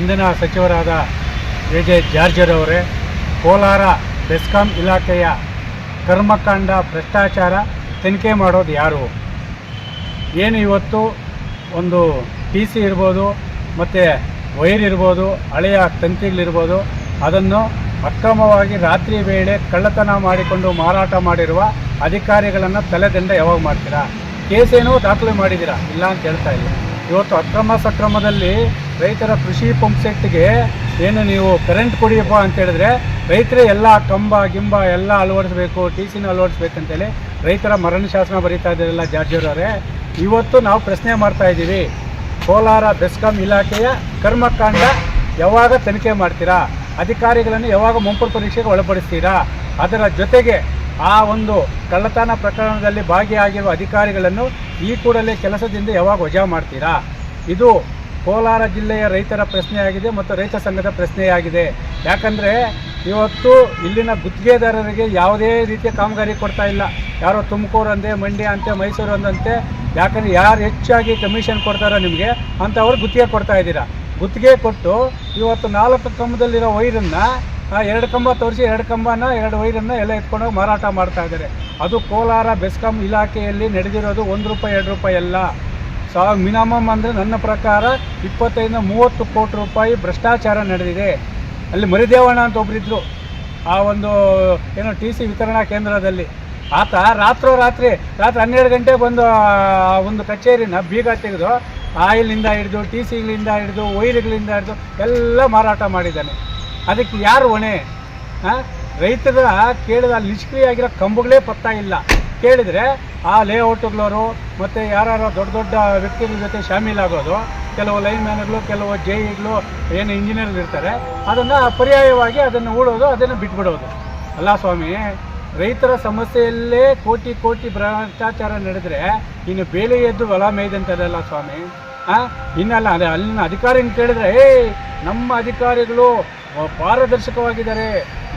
ಇಂಧನ ಸಚಿವರಾದ A J ಜಾರ್ಜರ್ ಅವರೇ, ಕೋಲಾರ ಬೆಸ್ಕಾಂ ಇಲಾಖೆಯ ಕರ್ಮಕಾಂಡ ಭ್ರಷ್ಟಾಚಾರ ತನಿಖೆ ಮಾಡೋದು ಯಾರು? ಏನು ಇವತ್ತು ಒಂದು ಟಿ ಸಿ ಇರ್ಬೋದು, ಮತ್ತು ವೈರ್ ಇರ್ಬೋದು, ಹಳೆಯ ತಂತಿಗಳಿರ್ಬೋದು ಅದನ್ನು ಅಕ್ರಮವಾಗಿ ರಾತ್ರಿ ವೇಳೆ ಕಳ್ಳತನ ಮಾಡಿಕೊಂಡು ಮಾರಾಟ ಮಾಡಿರುವ ಅಧಿಕಾರಿಗಳನ್ನು ತಲೆದಂಡ ಯಾವಾಗ ಮಾಡ್ತೀರಾ? ಕೇಸೇನೋ ದಾಖಲೆ ಮಾಡಿದ್ದೀರಾ? ಇಲ್ಲ ಅಂತ ಹೇಳ್ತಾ ಇಲ್ಲ ಇವತ್ತು ಅಕ್ರಮ ಸಕ್ರಮದಲ್ಲಿ ರೈತರ ಕೃಷಿ ಪಂಪ್ ಸೆಟ್ಗೆ ಏನು ನೀವು ಕರೆಂಟ್ ಕೊಡಿಯಪ್ಪ ಅಂತ ಹೇಳಿದ್ರೆ ರೈತರೇ ಎಲ್ಲ ಕಂಬ, ಗಿಂಬ ಎಲ್ಲ ಅಳವಡಿಸ್ಬೇಕು, ಟಿ ಸಿನ ಅಳವಡಿಸ್ಬೇಕಂತೇಳಿ ರೈತರ ಮರಣ ಶಾಸನ ಬರೀತಾ ಇದ್ದಾರಲ್ಲ ಜಾರ್ಜಿಯವರೇ ಇವತ್ತು ನಾವು ಪ್ರಶ್ನೆ ಮಾಡ್ತಾ ಇದ್ದೀವಿ. ಕೋಲಾರ ಬೆಸ್ಕಾಂ ಇಲಾಖೆಯ ಕರ್ಮಕಾಂಡ ಯಾವಾಗ ತನಿಖೆ ಮಾಡ್ತೀರಾ? ಅಧಿಕಾರಿಗಳನ್ನು ಯಾವಾಗ ಮುಂಪರ್ ಪರೀಕ್ಷೆಗೆ ಒಳಪಡಿಸ್ತೀರಾ? ಅದರ ಜೊತೆಗೆ ಆ ಒಂದು ಕಳ್ಳತನ ಪ್ರಕರಣದಲ್ಲಿ ಭಾಗಿಯಾಗಿರುವ ಅಧಿಕಾರಿಗಳನ್ನು ಈ ಕೂಡಲೇ ಕೆಲಸದಿಂದ ಯಾವಾಗ ವಜಾ ಮಾಡ್ತೀರಾ? ಇದು ಕೋಲಾರ ಜಿಲ್ಲೆಯ ರೈತರ ಪ್ರಶ್ನೆಯಾಗಿದೆ ಮತ್ತು ರೈತ ಸಂಘದ ಪ್ರಶ್ನೆಯಾಗಿದೆ. ಯಾಕಂದರೆ ಇವತ್ತು ಇಲ್ಲಿನ ಗುತ್ತಿಗೆದಾರರಿಗೆ ಯಾವುದೇ ರೀತಿಯ ಕಾಮಗಾರಿ ಕೊಡ್ತಾ ಇಲ್ಲ. ಯಾರೋ ತುಮಕೂರು ಅಂದೆ, ಮಂಡ್ಯ ಅಂತೆ, ಮೈಸೂರು ಅಂದಂತೆ, ಯಾಕಂದರೆ ಯಾರು ಹೆಚ್ಚಾಗಿ ಕಮಿಷನ್ ಕೊಡ್ತಾರೋ ನಿಮಗೆ ಅಂಥವ್ರು ಗುತ್ತಿಗೆ ಕೊಡ್ತಾ ಇದ್ದೀರಾ. ಗುತ್ತಿಗೆ ಕೊಟ್ಟು ಇವತ್ತು ನಾಲ್ಕು ಕಂಬದಲ್ಲಿರೋ ವೈರನ್ನು ಎರಡು ಕಂಬ ತೋರಿಸಿ, ಎರಡು ಕಂಬನ, ಎರಡು ವೈರನ್ನು ಎಲ್ಲ ಎತ್ಕೊಂಡೋಗಿ ಮಾರಾಟ ಮಾಡ್ತಾ ಇದ್ದಾರೆ. ಅದು ಕೋಲಾರ ಬೆಸ್ಕಾಂ ಇಲಾಖೆಯಲ್ಲಿ ನಡೆದಿರೋದು ಒಂದು ರೂಪಾಯಿ, ಎರಡು ರೂಪಾಯಿ ಎಲ್ಲ ಸಾ ಮಿನಿಮಮ್ ಅಂದರೆ ನನ್ನ ಪ್ರಕಾರ ಇಪ್ಪತ್ತೈದರಿಂದ ಮೂವತ್ತು ಕೋಟಿ ರೂಪಾಯಿ ಭ್ರಷ್ಟಾಚಾರ ನಡೆದಿದೆ. ಅಲ್ಲಿ ಮರಿದೇವಣ್ಣ ಅಂತ ಒಬ್ಬರಿದ್ದರು ಆ ಒಂದು, ಏನೋ ಟಿ ಸಿ ವಿತರಣಾ ಕೇಂದ್ರದಲ್ಲಿ. ಆತ ರಾತ್ರೋರಾತ್ರಿ ರಾತ್ರಿ ಹನ್ನೆರಡು ಗಂಟೆ ಬಂದು ಒಂದು ಕಚೇರಿನ ಬೀಗ ತೆಗೆದು ಆಯಿಲ್ನಿಂದ ಹಿಡಿದು, ಟಿ ಸಿಗಳಿಂದ ಹಿಡಿದು ವೈರ್ಗಳಿಂದ ಹಿಡಿದು ಎಲ್ಲ ಮಾರಾಟ ಮಾಡಿದ್ದಾನೆ. ಅದಕ್ಕೆ ಯಾರು ಹೊಣೆ? ರೈತರ ಕೇಳಿದ, ಅಲ್ಲಿ ನಿಷ್ಕ್ರಿಯ ಆಗಿರೋ ಕಂಬಗಳೇ ಪತ್ತಾ ಇಲ್ಲ. ಕೇಳಿದರೆ ಆ ಲೇಔಟ್ಗಳವರು ಮತ್ತು ಯಾರು ದೊಡ್ಡ ದೊಡ್ಡ ವ್ಯಕ್ತಿಗಳ ಜೊತೆ ಶಾಮೀಲಾಗೋದು, ಕೆಲವು ಲೈನ್ ಮ್ಯಾನ್ಗಳು ಕೆಲವು ಜೈಗಳು ಏನು ಇಂಜಿನಿಯರ್ಗಳು ಇರ್ತಾರೆ. ಅದನ್ನು ಪರ್ಯಾಯವಾಗಿ ಅದನ್ನು ಹೂಡೋದು ಅದನ್ನು ಬಿಟ್ಬಿಡೋದು. ಅಲ್ಲ ಸ್ವಾಮಿ, ರೈತರ ಸಮಸ್ಯೆಯಲ್ಲೇ ಕೋಟಿ ಕೋಟಿ ಭ್ರಷ್ಟಾಚಾರ ನಡೆದರೆ ಇನ್ನು ಬೇಲೆ ಎದ್ದು ಹೊಲ ಮೇಯ್ದಂತಾರಲ್ಲ ಸ್ವಾಮಿ. ಹಾಂ ಇನ್ನಲ್ಲ ಅದೇ ಅಲ್ಲಿನ ಅಧಿಕಾರಿನ ಕೇಳಿದ್ರೆ, ಏಯ್, ನಮ್ಮ ಅಧಿಕಾರಿಗಳು ಪಾರದರ್ಶಕವಾಗಿದ್ದಾರೆ.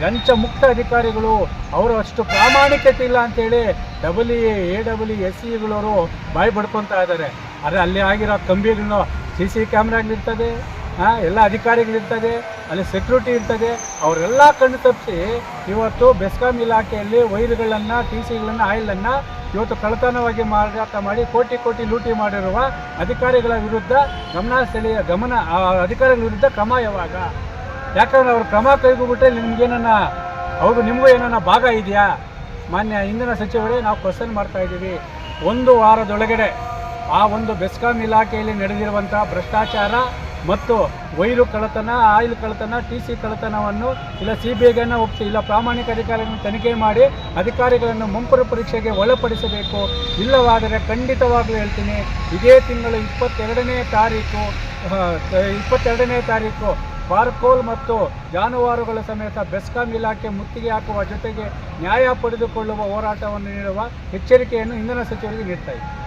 ಲಂಚ ಮುಕ್ತ ಅಧಿಕಾರಿಗಳು ಅವರು ಅಷ್ಟು ಪ್ರಾಮಾಣಿಕತೆ ಇಲ್ಲ ಅಂತೇಳಿ double E A double E S ಸಿಗಳವರು ಬಾಯಿ ಬಡ್ಕೊತಾ ಇದ್ದಾರೆ. ಆದರೆ ಅಲ್ಲಿ ಆಗಿರೋ ಕಂಬಿಗಳನ್ನು ಸಿ ಸಿ ಕ್ಯಾಮ್ರಾಗಳಿರ್ತದೆ ಹಾಂ ಎಲ್ಲ ಅಧಿಕಾರಿಗಳಿರ್ತದೆ ಅಲ್ಲಿ ಸೆಕ್ಯೂರಿಟಿ ಇರ್ತದೆ, ಅವರೆಲ್ಲ ಕಣ್ಣು ತಪ್ಪಿಸಿ ಇವತ್ತು ಬೆಸ್ಕಾಂ ಇಲಾಖೆಯಲ್ಲಿ ವೈರ್ಗಳನ್ನು, ಟಿ ಸಿಗಳನ್ನು, ಆಯಿಲನ್ನು ಇವತ್ತು ಕಳ್ಳತನವಾಗಿ ಮಾರಾಟ ಮಾಡಿ ಕೋಟಿ ಕೋಟಿ ಲೂಟಿ ಮಾಡಿರುವ ಅಧಿಕಾರಿಗಳ ವಿರುದ್ಧ ಗಮನ ಸೆಳೆಯ, ಗಮನ ಅಧಿಕಾರಿಗಳ ವಿರುದ್ಧ ಕ್ರಮ ಯಾವಾಗ? ಯಾಕಂದ್ರೆ ಅವ್ರು ಕ್ರಮ ಕೈಗೊಂಡ್ಬಿಟ್ಟೆ ನಿಮ್ಗೇನ ಹೌದು, ನಿಮಗೂ ಏನನ್ನ ಭಾಗ ಇದೆಯಾ? ಮಾನ್ಯ ಇಂಧನ ಸಚಿವರೇ, ನಾವು ಕ್ವಶನ್ ಮಾಡ್ತಾ ಇದ್ದೀವಿ. ಒಂದು ವಾರದೊಳಗಡೆ ಆ ಒಂದು ಬೆಸ್ಕಾಂ ಇಲಾಖೆಯಲ್ಲಿ ನಡೆದಿರುವಂತಹ ಭ್ರಷ್ಟಾಚಾರ ಮತ್ತು ವೈರು ಕಳ್ಳತನ, ಆಯಿಲ್ ಕಳ್ಳತನ, ಟಿ ಸಿ ಕಳ್ಳತನವನ್ನು ಇಲ್ಲ ಸಿ ಬಿ ಐಗನ್ನು ಒಪ್ಪಿಸಿ ಇಲ್ಲ ಪ್ರಾಮಾಣಿಕ ಅಧಿಕಾರಿಗಳನ್ನು ತನಿಖೆ ಮಾಡಿ ಅಧಿಕಾರಿಗಳನ್ನು ಮುಂಪರು ಪರೀಕ್ಷೆಗೆ ಒಳಪಡಿಸಬೇಕು. ಇಲ್ಲವಾದರೆ ಖಂಡಿತವಾಗ್ಲೂ ಹೇಳ್ತೀನಿ, ಇದೇ ತಿಂಗಳು ಇಪ್ಪತ್ತೆರಡನೇ ತಾರೀಕು ಇಪ್ಪತ್ತೆರಡನೇ ತಾರೀಕು ಬಾರ್ಕೋಲ್ ಮತ್ತು ಜಾನುವಾರುಗಳ ಸಮೇತ ಬೆಸ್ಕಾಂ ಇಲಾಖೆ ಮುತ್ತಿಗೆ ಹಾಕುವ ಜೊತೆಗೆ ನ್ಯಾಯ ಪಡೆದುಕೊಳ್ಳುವ ಹೋರಾಟವನ್ನು ನೀಡುವ ಎಚ್ಚರಿಕೆಯನ್ನು ಇಂಧನ ಸಚಿವರಿಗೆ ನೀಡ್ತಾ